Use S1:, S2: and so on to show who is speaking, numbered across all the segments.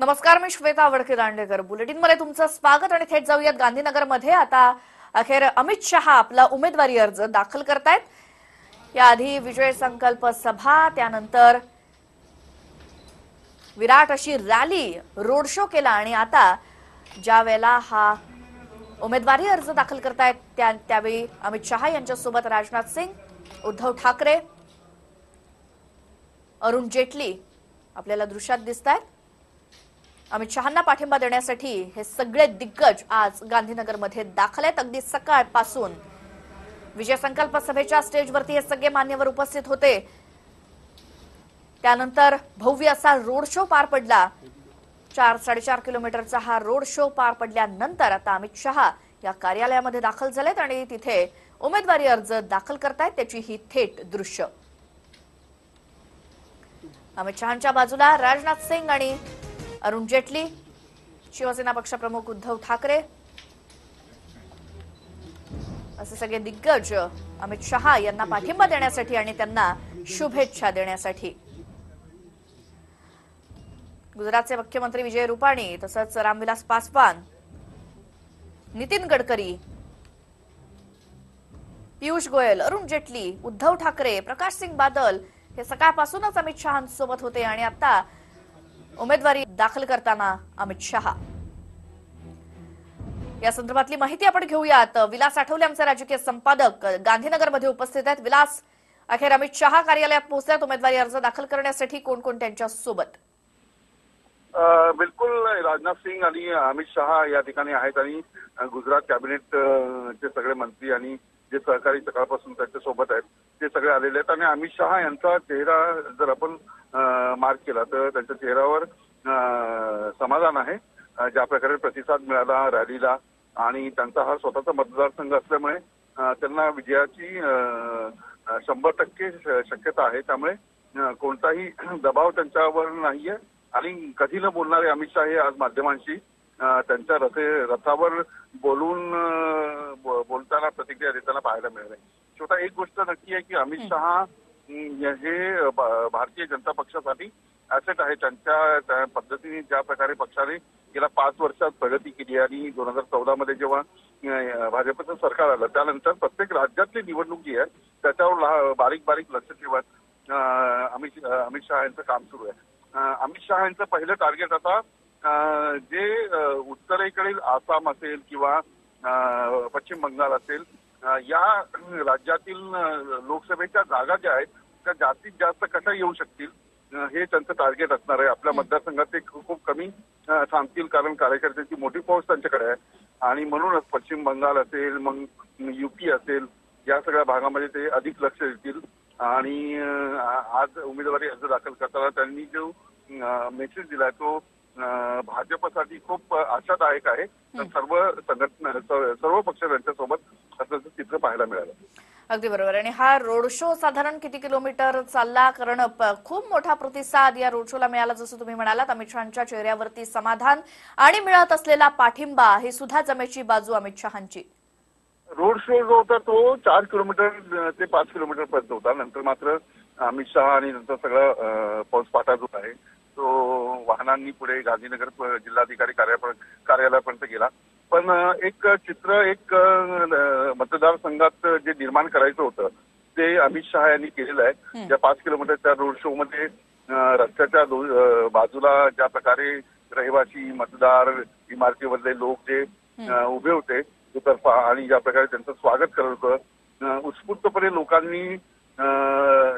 S1: नमस्कार मी श्वेता वडके दांडेकर. बुलेटिनमध्ये तुमचं स्वागत आणि थेट जाऊयात गांधीनगरमध्ये. आता अखेर अमित शहा आपला उमेदवारी अर्ज दाखल करतायत. याआधी विजय संकल्प सभा त्यानंतर विराट अशी रॅली रोड शो केला आणि आता ज्या वेळेला हा उमेदवारी अर्ज दाखल करतायत त्या त्यावेळी अमित शहा यांच्यासोबत राजनाथ सिंग उद्धव ठाकरे अरुण जेटली आपल्याला दृश्यात दिसत आहेत अमित शहांना पाठिंबा देण्यासाठी हे सगळे दिग्गज आज गांधीनगरमध्ये दाखल आहेत. अगदी सकाळपासून विजय संकल्प सभेच्या स्टेजवरती हे सगळे मान्यवर उपस्थित होते. त्यानंतर भव्य असा रोड शो पार पडला. चार साडेचार किलोमीटरचा हा रोड शो पार पडल्यानंतर आता अमित शहा या कार्यालयामध्ये दाखल झालेत आणि तिथे उमेदवारी अर्ज दाखल करतायत त्याची ही थेट दृश्य. अमित शहांच्या बाजूला राजनाथ सिंग आणि अरुण जेटली शिवसेना पक्षप्रमुख उद्धव ठाकरे असे सगळे दिग्गज अमित शहा यांना पाठिंबा देण्यासाठी आणि त्यांना शुभेच्छा देण्यासाठी. गुजरातचे मुख्यमंत्री विजय रुपाणी तसंच रामविलास पासवान नितीन गडकरी पियुष गोयल अरुण जेटली उद्धव ठाकरे प्रकाश सिंग बादल हे सकाळपासूनच अमित शहांसोबत होते आणि आता उमेदवारी दाखल करताना अमित शहा. या संदर्भातली माहिती आपण घेऊयात. विलास आठवले आमचे राजकीय संपादक. गांधीनगरमध्ये उपस्थित आहेत. विलास अखेर अमित शहा कार्यालयात पोहोचल्यात. उमेदवारी अर्ज दाखल करण्यासाठी कोण कोण
S2: त्यांच्यासोबत बिलकुल राजनाथ सिंग आणि अमित शहा या ठिकाणी आहेत आणि गुजरात कॅबिनेट चे सगळे मंत्री आणि जे सहकारी सकाळपासून त्यांच्यासोबत आहेत ते सगळे आलेले आहेत. आणि अमित शहा यांचा चेहरा जर आपण मार्क केला तर त्यांच्या चेहऱ्यावर समाधान आहे. ज्या प्रकारे प्रतिसाद मिळाला रॅलीला आणि त्यांचा हा स्वतःचा मतदारसंघ असल्यामुळे त्यांना विजयाची शंभर टक्के श- शक्यता आहे. त्यामुळे कोणताही दबाव त्यांच्यावर नाहीये. आणि कधी न बोलणारे अमित शहा हे आज माध्यमांशी त्यांच्या रथे रथावर बोलून बोलताना प्रतिक्रिया देताना पाहायला मिळाले. शेवटा एक गोष्ट नक्की आहे की अमित शहा हे भारतीय जनता पक्षासाठी ऍसेट आहे. त्यांच्या त्या पद्धतीने ज्या प्रकारे पक्षाने गेल्या पाच वर्षात प्रगती केली आणि दोन हजार चौदा मध्ये जेव्हा भाजपचं सरकार आलं त्यानंतर प्रत्येक राज्यातली निवडणूक जी आहे त्याच्यावर बारीक बारीक लक्ष ठेवत अमित अमित शहा यांचं काम सुरू आहे. अमित शहा यांचं पहिलं टार्गेट आता जे उत्तरेकडील आसाम असेल किंवा पश्चिम बंगाल असेल या राज्यातील लोकसभेच्या जागा ज्या आहेत त्या जास्तीत जास्त कशा येऊ शकतील? हे त्यांचं टार्गेट असणार आहे. आपल्या मतदारसंघात ते खूप खूप कमी थांबतील कारण कार्यकर्त्यांची मोठी फौज त्यांच्याकडे आहे. आणि म्हणूनच पश्चिम बंगाल असेल मग युपी असेल या सगळ्या भागामध्ये ते अधिक लक्ष देतील. आणि आज उमेदवारी अर्ज दाखल करताना त्यांनी जो मेसेज दिलाय तो भाजपसाठी खूप आशादायक आहे. तर सर्व संघटना सर्व पक्ष त्यांच्यासोबत असल्याचं चित्र पाहायला मिळालं.
S1: अगदी बरोबर. आणि हा रोड शो साधारण किती किलोमीटर चालला? कारण खूप मोठा प्रतिसाद या रोड शोला मिळाला जसं तुम्ही म्हणालात. अमित शहांच्या चेहऱ्यावरती समाधान आणि मिळत असलेला पाठिंबा ही सुद्धा जमेची बाजू अमित शहांची.
S2: रोड शो जो होता तो चार किलोमीटर ते पाच किलोमीटर पर्यंत होता. नंतर मात्र अमित शहा आणि नंतर सगळं अं, फौजफाटा जो आहे वाहनांनी पुढे गांधीनगर जिल्हाधिकारी कार्यालय- कार्यालयापर्यंत गेला. पण एक चित्र एक मतदारसंघात जे निर्माण करायचं होतं ते अमित शहा यांनी केलेलं आहे. त्या पाच किलोमीटरच्या रोड शो मध्ये रस्त्याच्या बाजूला ज्या प्रकारे रहिवासी मतदार इमारतीमधले लोक जे उभे होते दुतर्फा आणि ज्या प्रकारे त्यांचं स्वागत करत होतं उत्स्फूर्तपणे लोकांनी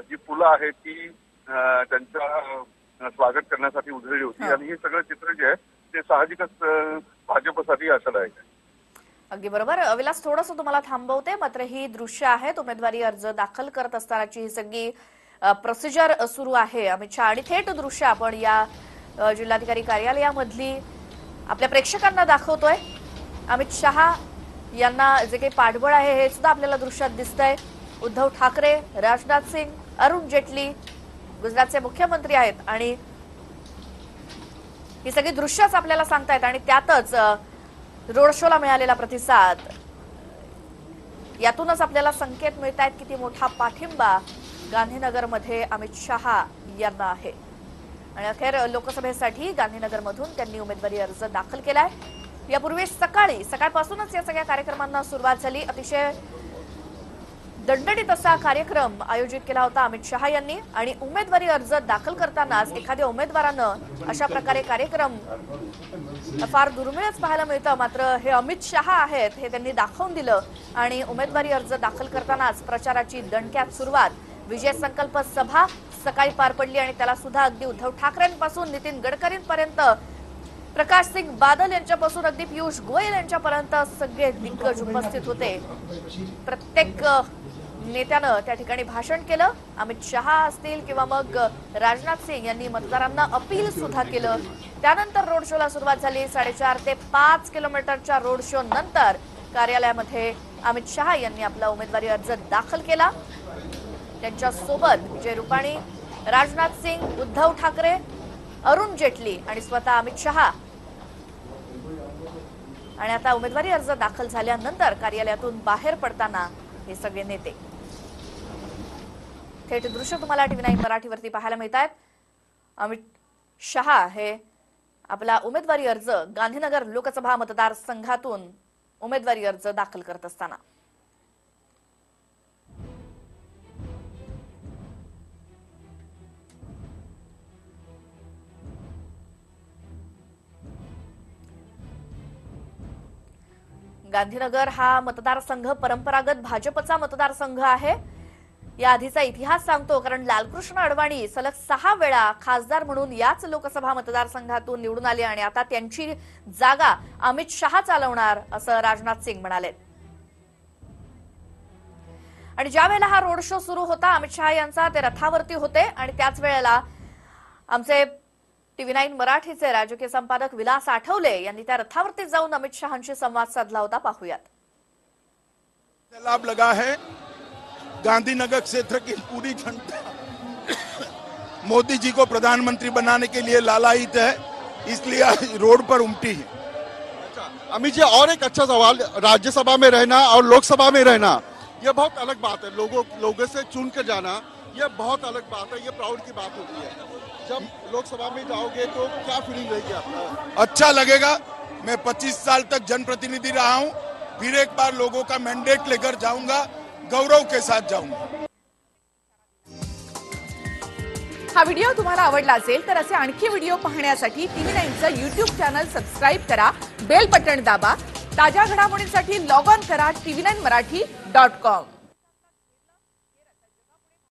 S2: जी फुलं आहेत ती त्यांच्या स्वागत करण्यासाठी उधळली होती.
S1: हा.
S2: आणि हे सगळं चित्र जे आहे ते साहजिकच भाजपसाठी आशादायक आहे.
S1: अगदी बरोबर. विलास थोडस तुम्हाला थांबवते मात्र ही दृश्य आहेत. उमेदवारी अर्ज दाखल करत असतानाची ही सगळी प्रोसिजर सुरू आहे. अमित शहा आणि थेट दृश्य आपण या जिल्हाधिकारी कार्यालयामधली आपल्या प्रेक्षकांना दाखवतोय. अमित शहा यांना जे काही पाठबळ आहे हे सुद्धा आपल्याला दृश्यात दिसतंय. उद्धव ठाकरे राजनाथ सिंग अरुण जेटली गुजरातचे मुख्यमंत्री आहेत आणि ही सगळी दृश्यच आपल्याला सांगतायत आणि त्यातच रोड शोला मिळालेला प्रतिसाद. यातूनच आपल्याला संकेत मिळत आहेत किती मोठा पाठिंबा गांधीनगरमध्ये अमित शहा यांना आहे. आणि अखेर लोकसभेसाठी गांधीनगरमधून त्यांनी उमेदवारी अर्ज दाखल केलाय. यापूर्वी सकाळी सकाळपासूनच या सगळ्या कार्यक्रमांना सुरुवात झाली. अतिशय दणदणीत असा कार्यक्रम आयोजित केला होता अमित शहा यांनी आणि उमेदवारी अर्ज दाखल करतानाच एखाद्या उमेदवारानं अशा प्रकारे कार्यक्रम फार दुर्मिळच पाहायला मिळतं. मात्र हे अमित शहा आहेत हे त्यांनी दाखवून दिलं आणि उमेदवारी अर्ज दाखल करतानाच प्रचाराची दणक्यात सुरुवात. विजय संकल्प सभा सकाळी पार पडली आणि त्याला सुद्धा अगदी उद्धव ठाकरेंपासून नितीन गडकरींपर्यंत प्रकाश सिंग बादल यांच्यापासून अगदी पियुष गोयल यांच्यापर्यंत सगळे दिग्गज उपस्थित होते. प्रत्येक नेत्यानं त्या ठिकाणी भाषण केलं. अमित शहा असतील किंवा मग राजनाथ सिंग यांनी मतदारांना अपील सुद्धा केलं. त्यानंतर रोड शोला सुरुवात झाली. साडेचार ते पाच किलोमीटरच्या रोड शो नंतर कार्यालयामध्ये अमित शहा यांनी आपला उमेदवारी अर्ज दाखल केला. त्यांच्यासोबत विजय रुपाणी राजनाथ सिंग उद्धव ठाकरे अरुण जेटली आणि स्वतः अमित शहा. आणि आता उमेदवारी अर्ज दाखल झाल्यानंतर कार्यालयातून बाहेर पडताना हे सगळे नेते. थेट दृश्य तुम्हाला टीव्ही नाईन मराठीवरती पाहायला मिळत आहेत. अमित शहा हे आपला उमेदवारी अर्ज गांधीनगर लोकसभा मतदारसंघातून उमेदवारी अर्ज दाखल करत असताना. गांधीनगर हा मतदारसंघ परंपरागत भाजपचा मतदारसंघ आहे. या आधीचा इतिहास सांगतो कारण लालकृष्ण अडवाणी सलग सहा वेळा खासदार म्हणून याच लोकसभा मतदारसंघातून निवडून आले आणि आता त्यांची जागा अमित शहा चालवणार असं राजनाथ सिंग म्हणाले. आणि ज्या वेळेला हा रोड शो सुरू होता अमित शहा यांचा ते रथावरती होते आणि त्याच वेळेला आमचे टीव्ही नाईन मराठीचे राजकीय संपादक विलास आठवले यांनी त्या रथावरती जाऊन अमित शहांशी संवाद साधला होता. पाहूयात.
S3: लाभ लगा है. गांधीनगर क्षेत्र की पूरी जनता मोदी जी को प्रधानमंत्री बनाने के लिए लालायित है इसलिए रोड पर उमटी है।
S4: अमित जी और एक अच्छा सवाल राज्यसभा में रहना और लोकसभा में रहना यह बहुत अलग बात है। लोगों लोगों से चुन कर जाना यह बहुत अलग बात है यह प्राउड की बात होती है। जब लोकसभा में जाओगे तो क्या फीलिंग रहेगी आपका?
S3: अच्छा लगेगा। मैं 25 साल तक जनप्रतिनिधि रहा हूँ फिर एक बार लोगों का मैंडेट लेकर जाऊँगा गौरव के साथ जाऊंगा।
S5: हा व्हिडिओ तुम्हाला आवडला असेल तर असे आणखी व्हिडिओ पाहण्यासाठी टीव्ही नाईनचं युट्यूब चॅनल सबस्क्राईब करा बेल बटन दाबा ताज्या घडामोडींसाठी लॉग ऑन करा TV nine Marathi dot com